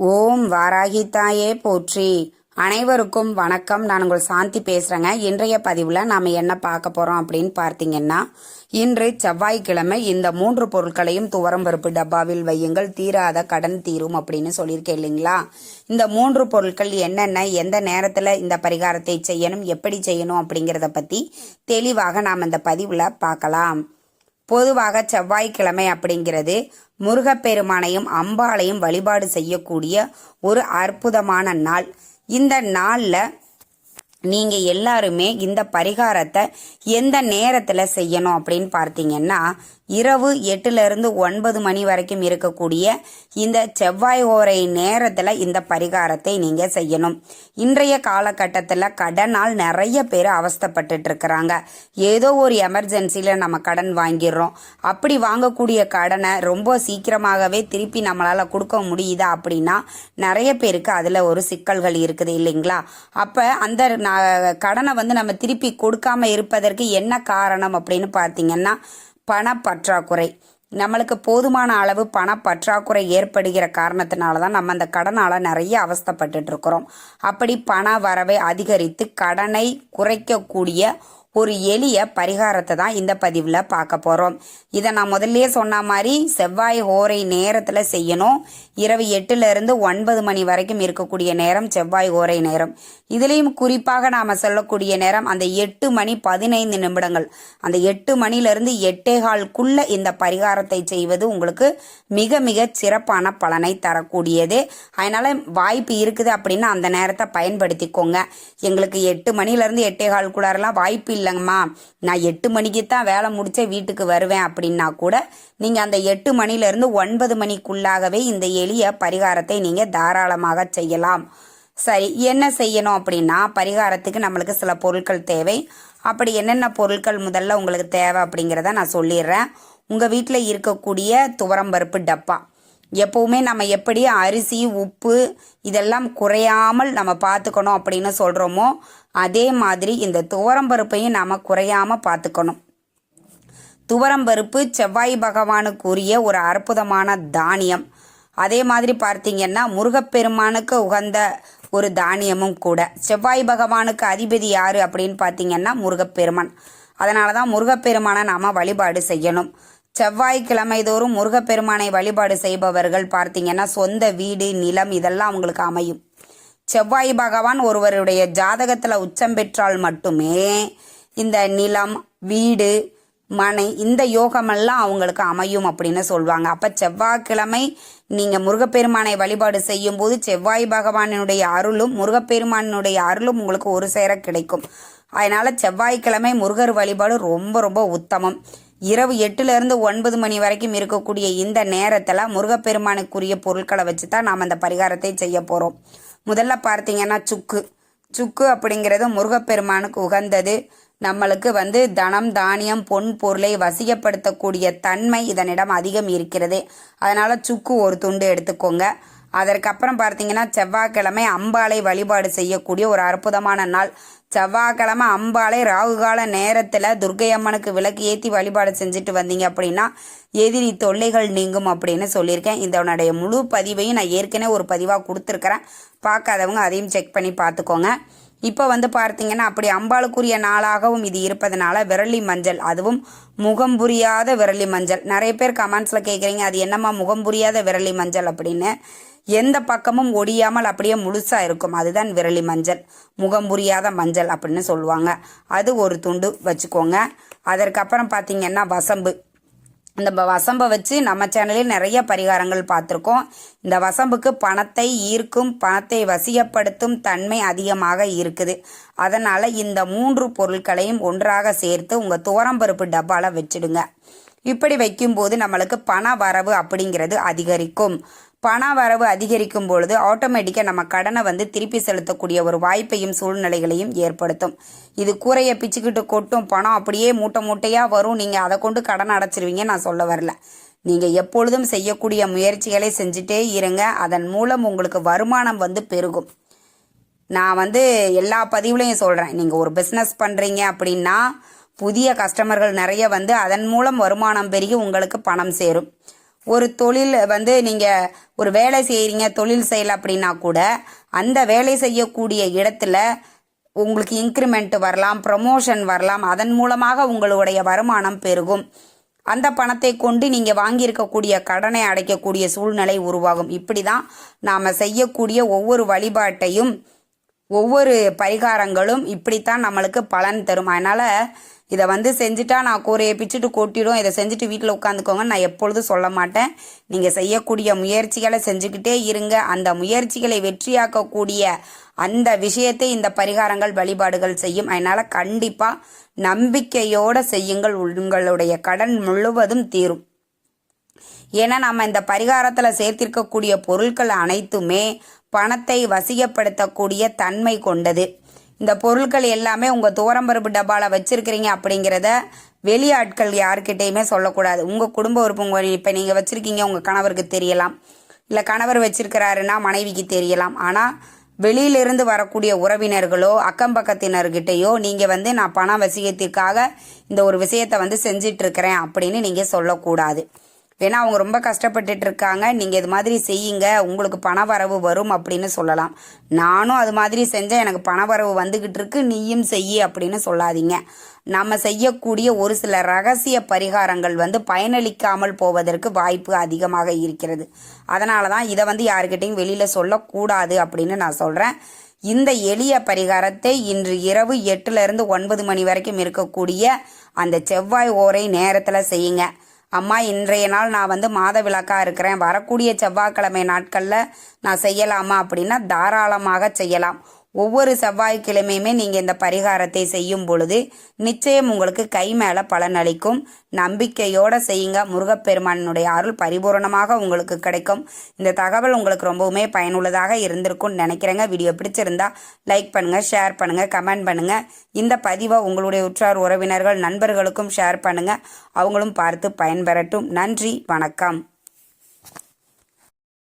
ஓம் வாராகி தாயே போற்றி. அனைவருக்கும் வணக்கம். நான் உங்கள் சாந்தி பேசுகிறேங்க இன்றைய பதிவில் நாம் என்ன பார்க்க போகிறோம் அப்படின்னு பார்த்தீங்கன்னா இன்று செவ்வாய்க்கிழமை இந்த மூன்று பொருட்களையும் துவரம்பருப்பு டப்பாவில் வையுங்கள். தீராத கடன் தீரும் அப்படின்னு சொல்லியிருக்கேன் இல்லைங்களா? இந்த மூன்று பொருட்கள் என்னென்ன எந்த நேரத்தில் இந்த பரிகாரத்தை செய்யணும் எப்படி செய்யணும் அப்படிங்கிறத பற்றி தெளிவாக நாம் இந்த பதிவில் பார்க்கலாம். பொதுவாக செவ்வாய்க்கிழமை அப்படிங்கிறது முருகப்பெருமானையும் அம்பாளையும் வழிபாடு செய்யக்கூடிய ஒரு அற்புதமான நாள். இந்த நாளில் நீங்கள் எல்லாருமே இந்த பரிகாரத்தை எந்த நேரத்தில் செய்யணும் அப்படின்னு பார்த்தீங்கன்னா இரவு எட்டுலேருந்து ஒன்பது மணி வரைக்கும் இருக்கக்கூடிய இந்த செவ்வாய் ஓரை நேரத்தில் இந்த பரிகாரத்தை நீங்கள் செய்யணும். இன்றைய காலகட்டத்தில் கடனால் நிறைய பேர் அவஸ்தப்பட்டுட்டு இருக்கிறாங்க ஏதோ ஒரு எமர்ஜென்சியில் நம்ம கடன் வாங்கிடுறோம். அப்படி வாங்கக்கூடிய கடனை ரொம்ப சீக்கிரமாகவே திருப்பி நம்மளால் கொடுக்க முடியுதா அப்படின்னா நிறைய பேருக்கு அதில் ஒரு சிக்கல்கள் இருக்குது இல்லைங்களா? அப்போ அந்த கடனை வந்து நம்ம திருப்பி கொடுக்காம இருப்பதற்கு என்ன காரணம் அப்படின்னு பார்த்தீங்கன்னா பணப்பற்றாக்குறை. நம்மளுக்கு போதுமான அளவு பணப்பற்றாக்குறை ஏற்படுகிற காரணத்தினால தான் நம்ம அந்த கடனால் நிறைய அவஸ்தப்பட்டு இருக்கிறோம். அப்படி பண வரவை அதிகரித்து கடனை குறைக்கக்கூடிய ஒரு எளிய பரிகாரத்தை தான் இந்த பதிவில் பார்க்க போகிறோம் இதை நான் முதல்லயே சொன்ன மாதிரி செவ்வாய் ஓரை நேரத்தில் செய்யணும். இரவு எட்டுலேருந்து ஒன்பது மணி வரைக்கும் இருக்கக்கூடிய நேரம் செவ்வாய் ஓரை நேரம். இதுலேயும் குறிப்பாக நாம் சொல்லக்கூடிய நேரம் அந்த எட்டு மணி பதினைந்து நிமிடங்கள். அந்த எட்டு மணிலேருந்து எட்டே கால்குள்ள இந்த பரிகாரத்தை செய்வது உங்களுக்கு மிக மிக சிறப்பான பலனை தரக்கூடியது. அதனால் வாய்ப்பு இருக்குது அப்படின்னா அந்த நேரத்தை பயன்படுத்திக்கோங்க. எங்களுக்கு எட்டு மணிலேருந்து எட்டே கால்குள்ளாரெல்லாம் வாய்ப்பு இல்லை இல்லைங்கம்மா. நான் எட்டு மணிக்கு தான் வேலை முடிச்சே வீட்டுக்கு வருவேன் அப்படின்னா கூட நீங்கள் அந்த எட்டு மணிலேருந்து ஒன்பது மணிக்குள்ளாகவே இந்த எளிய பரிகாரத்தை நீங்கள் தாராளமாக செய்யலாம். சரி என்ன செய்யணும் அப்படின்னா பரிகாரத்துக்கு நம்மளுக்கு சில பொருட்கள் தேவை. அப்படி என்னென்ன பொருட்கள் முதல்ல உங்களுக்கு தேவை அப்படிங்கிறத நான் சொல்லிடுறேன். உங்கள் வீட்டில் இருக்கக்கூடிய துவரம்பருப்பு டப்பா. எப்போவுமே நம்ம எப்படி அரிசி உப்பு இதெல்லாம் குறையாமல் நம்ம பார்த்துக்கணும் அப்படின்னு சொல்கிறோமோ அதே மாதிரி இந்த துவரம்பருப்பையும் நாம் குறையாமல் பார்த்துக்கணும். துவரம்பருப்பு செவ்வாய் பகவானுக்குரிய ஒரு அற்புதமான தானியம். அதே மாதிரி பார்த்தீங்கன்னா முருகப்பெருமானுக்கு உகந்த ஒரு தானியமும் கூட. செவ்வாய் பகவானுக்கு அதிபதி யார் அப்படின்னு பார்த்தீங்கன்னா முருகப்பெருமான். அதனால தான் முருகப்பெருமானை நாம் வழிபாடு செய்யணும். செவ்வாய்க்கிழமை தோறும் முருகப்பெருமானை வழிபாடு செய்பவர்கள் பார்த்தீங்கன்னா சொந்த வீடு நிலம் இதெல்லாம் அவங்களுக்கு அமையும். செவ்வாய் பகவான் ஒருவருடைய ஜாதகத்தில் உச்சம் பெற்றால் மட்டுமே இந்த நிலம் வீடு மனை இந்த யோகமெல்லாம் அவங்களுக்கு அமையும் அப்படின்னு சொல்லுவாங்க அப்போ செவ்வாய்க்கிழமை நீங்கள் முருகப்பெருமானை வழிபாடு செய்யும் போது செவ்வாய் பகவானினுடைய அருளும் முருகப்பெருமானுடைய அருளும் உங்களுக்கு ஒரு சேர கிடைக்கும். அதனால் செவ்வாய்க்கிழமை முருகர் வழிபாடு ரொம்ப ரொம்ப உத்தமம். இரவு எட்டுலேருந்து ஒன்பது மணி வரைக்கும் இருக்கக்கூடிய இந்த நேரத்தில் முருகப்பெருமானுக்குரிய பொருட்களை வச்சு தான் நாம் அந்த பரிகாரத்தை செய்ய போகிறோம் முதல்ல பார்த்தீங்கன்னா சுக்கு. சுக்கு அப்படிங்கிறது முருகப்பெருமானுக்கு உகந்தது. நம்மளுக்கு வந்து தனம் தானியம் பொன் பொருளை வசியப்படுத்தக்கூடிய தன்மை இதனிடம் அதிகம் இருக்கிறது. அதனால் சுக்கு ஒரு துண்டு எடுத்துக்கோங்க. அதற்கப்புறம் பார்த்தீங்கன்னா செவ்வாய்க்கிழமை அம்பாலை வழிபாடு செய்யக்கூடிய ஒரு அற்புதமான நாள். செவ்வாய்க்கிழமை அம்பாலை ராகுகால நேரத்தில் துர்கை அம்மனுக்கு விளக்கு ஏற்றி வழிபாடு செஞ்சுட்டு வந்தீங்க அப்படின்னா எதிரி தொல்லைகள் நீங்கும் அப்படின்னு சொல்லியிருக்கேன். இதனுடைய முழு பதிவையும் நான் ஏற்கனவே ஒரு பதிவாக கொடுத்துருக்குறேன். பார்க்காதவங்க அதையும் செக் பண்ணி பார்த்துக்கோங்க. இப்போ வந்து பார்த்தீங்கன்னா அப்படி அம்பாளுக்குரிய நாளாகவும் இது இருப்பதனால விரலி மஞ்சள் அதுவும் முகம் புரியாத விரலி மஞ்சள். நிறைய பேர் கமெண்ட்ஸில் கேட்குறீங்க அது என்னம்மா முகம் புரியாத விரலி மஞ்சள் அப்படின்னு. எந்த பக்கமும் ஒடியாமல் அப்படியே முழுசாக இருக்கும். அதுதான் விரலி மஞ்சள். முகம் புரியாத மஞ்சள் அப்படின்னு சொல்லுவாங்க. அது ஒரு துண்டு வச்சுக்கோங்க. அதற்கப்புறம் பார்த்தீங்கன்னா வசம்பு. இந்த வசம்பை வச்சு நம்ம சேனலில் நிறைய பரிகாரங்கள் பார்த்துருக்கோம். இந்த வசம்புக்கு பணத்தை ஈர்க்கும் பணத்தை வசியப்படுத்தும் தன்மை அதிகமாக இருக்குது. அதனால் இந்த மூன்று பொருட்களையும் ஒன்றாக சேர்த்து உங்கள் துவரம்பருப்பு டப்பாவில் வச்சுடுங்க. இப்படி வைக்கும்போது நம்மளுக்கு பண வரவு அப்படிங்கிறது அதிகரிக்கும். பண வரவு அதிகரிக்கும் பொழுது ஆட்டோமேட்டிக்காக நம்ம கடனை வந்து திருப்பி செலுத்தக்கூடிய ஒரு வாய்ப்பையும் சூழ்நிலைகளையும் ஏற்படுத்தும். இது கூரையை பிச்சுக்கிட்டு கொட்டும். பணம் அப்படியே மூட்டை மூட்டையாக வரும். நீங்கள் அதை கொண்டு கடன் அடைச்சிருவீங்க. நான் சொல்ல வரல. நீங்கள் எப்பொழுதும் செய்யக்கூடிய முயற்சிகளை செஞ்சுட்டே இருங்க. அதன் மூலம் உங்களுக்கு வருமானம் வந்து பெருகும். நான் வந்து எல்லா பதிவுலையும் சொல்கிறேன் நீங்கள் ஒரு பிஸ்னஸ் பண்ணுறீங்க அப்படின்னா புதிய கஸ்டமர்கள் நிறைய வந்து அதன் மூலம் வருமானம் பெருகி உங்களுக்கு பணம் சேரும். ஒரு தொழில் வந்து நீங்கள் ஒரு வேலை செய்கிறீங்க தொழில் செய்யல அப்படின்னா கூட அந்த வேலை செய்யக்கூடிய இடத்துல உங்களுக்கு இன்க்ரிமெண்ட் வரலாம் ப்ரமோஷன் வரலாம். அதன் மூலமாக உங்களுடைய வருமானம் பெருகும். அந்த பணத்தை கொண்டு நீங்கள் வாங்கியிருக்கக்கூடிய கடனை அடைக்கக்கூடிய சூழ்நிலை உருவாகும். இப்படி தான் நாம் செய்யக்கூடிய ஒவ்வொரு வழிபாட்டையும் ஒவ்வொரு பரிகாரங்களும் இப்படித்தான் நம்மளுக்கு பலன் தரும். அதனால் இதை வந்து செஞ்சுட்டா நான் கூரையை பிச்சுட்டு கொட்டிடும். இதை செஞ்சுட்டு வீட்டில் உட்காந்துக்கோங்க நான் எப்பொழுதும் சொல்ல மாட்டேன். நீங்கள் செய்யக்கூடிய முயற்சிகளை செஞ்சுக்கிட்டே இருங்க. அந்த முயற்சிகளை வெற்றியாக்கக்கூடிய அந்த விஷயத்தை இந்த பரிகாரங்கள் வழிபாடுகள் செய்யும். அதனால் கண்டிப்பாக நம்பிக்கையோடு செய்யுங்கள். உங்களுடைய கடன் முழுவதும் தீரும். ஏன்னா நம்ம இந்த பரிகாரத்தில் சேர்த்திருக்கக்கூடிய பொருட்கள் அனைத்துமே பணத்தை வசியப்படுத்தக்கூடிய தன்மை கொண்டது. இந்த பொருட்கள் எல்லாமே உங்கள் தோரம்பருப்பு டப்பாவில் வச்சுருக்கிறீங்க அப்படிங்கிறத வெளியாட்கள் யாருக்கிட்டேயுமே சொல்லக்கூடாது. உங்கள் குடும்ப உறுப்பு இப்போ நீங்கள் வச்சுருக்கீங்க உங்கள் கணவருக்கு தெரியலாம். இல்லை கணவர் வச்சிருக்கிறாருன்னா மனைவிக்கு தெரியலாம். ஆனால் வெளியிலிருந்து வரக்கூடிய உறவினர்களோ அக்கம் பக்கத்தினர்கிட்டயோ நீங்கள் வந்து நான் பண வசியத்திற்காக இந்த ஒரு விஷயத்தை வந்து செஞ்சிட்ருக்கிறேன் அப்படின்னு நீங்கள் சொல்லக்கூடாது. ஏன்னா அவங்க ரொம்ப கஷ்டப்பட்டுட்டு இருக்காங்க நீங்கள் இது மாதிரி செய்யுங்க. உங்களுக்கு பண வரவு வரும் அப்படின்னு சொல்லலாம். நானும் அது மாதிரி செஞ்சேன். எனக்கு பண வரவு வந்துக்கிட்டு இருக்கு நீயும் செய்யி அப்படின்னு சொல்லாதீங்க. நம்ம செய்யக்கூடிய ஒரு சில ரகசிய பரிகாரங்கள் வந்து பயனளிக்காமல் போவதற்கு வாய்ப்பு அதிகமாக இருக்கிறது. அதனால தான் இதை வந்து யாருக்கிட்டையும் வெளியில் சொல்லக்கூடாது அப்படின்னு நான் சொல்கிறேன் இந்த எளிய பரிகாரத்தை இன்று இரவு எட்டுலேருந்து ஒன்பது மணி வரைக்கும் இருக்கக்கூடிய அந்த செவ்வாய் ஓரை நேரத்தில் செய்யுங்க. அம்மா இன்றைய நாள் நான் வந்து மாத விளக்காக இருக்கிறேன். வரக்கூடிய செவ்வாய்க்கிழமை நாட்களில் நான் செய்யலாமா அப்படின்னா தாராளமாக செய்யலாம். ஒவ்வொரு செவ்வாய்க்கிழமையுமே நீங்கள் இந்த பரிகாரத்தை செய்யும் பொழுது நிச்சயம் உங்களுக்கு கை மேலே பலன் அளிக்கும். நம்பிக்கையோடு செய்யுங்க. முருகப்பெருமானுடைய அருள் பரிபூரணமாக உங்களுக்கு கிடைக்கும். இந்த தகவல் உங்களுக்கு ரொம்பவுமே பயனுள்ளதாக இருந்திருக்கும்னு நினைக்கிறேங்க. வீடியோ பிடிச்சிருந்தா லைக் பண்ணுங்கள் ஷேர் பண்ணுங்கள் கமெண்ட் பண்ணுங்கள் இந்த பதிவை உங்களுடைய உற்றார் உறவினர்கள் நண்பர்களுக்கும் ஷேர் பண்ணுங்கள் அவங்களும் பார்த்து பயன்பெறட்டும். நன்றி வணக்கம்.